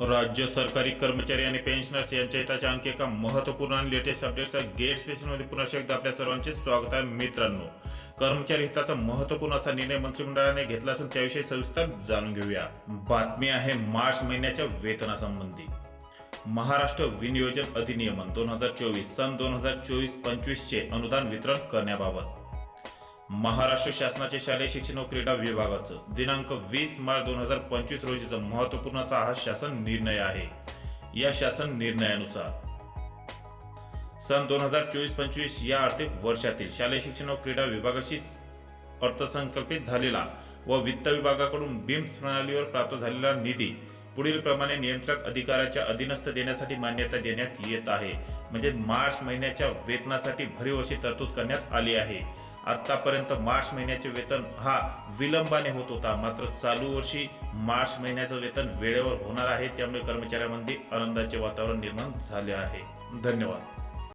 राज्य सरकारी कर्मचारी आणि पेन्शनर्स यांच्या हिताच्या आणखी एका महत्त्वपूर्ण आणि लेटेस्ट अपडेटचा गेट स्पेशलमध्ये पुन्हा एकदा आपल्या सर्वांचे स्वागत आहे मित्रांनो. कर्मचारी हिताचा महत्त्वपूर्ण असा निर्णय मंत्रिमंडळाने घेतला असून त्याविषयी सविस्तर जाणून घेऊया. बातमी आहे मार्च महिन्याच्या वेतनासंबंधी. महाराष्ट्र विनियोजन अधिनियमन दोन हजार चोवीस सन दोन हजार चोवीस पंचवीसचे अनुदान वितरण करण्याबाबत. महाराष्ट्र शासनाचे शालेय शिक्षण व क्रीडा विभागाचं दिनांक वीस मार्च दोन हजार पंचवीस रोजीचा महत्त्वपूर्ण असा हा शासन निर्णय आहे. या शासन निर्णयानुसार सन दोन हजार चोवीस पंचवीस या आर्थिक वर्षातील शालेय शिक्षण व क्रीडा विभागाशी अर्थसंकल्पित झालेला व वित्त विभागाकडून बिम्स प्रणालीवर प्राप्त झालेला निधी पुढील प्रमाणे नियंत्रक अधिकाऱ्याच्या अधीनस्थ देण्यासाठी मान्यता देण्यात येत आहे. म्हणजे मार्च महिन्याच्या वेतनासाठी भरीव अशी तरतूद करण्यात आली आहे. आतापर्यंत मार्च महिन्याचे वेतन हा विलंबाने होत होता. मात्र चालू वर्षी मार्च महिन्याचं वेतन वेळेवर होणार आहे. त्यामुळे कर्मचाऱ्यांमध्ये आनंदाचे वातावरण निर्माण झाले आहे. धन्यवाद.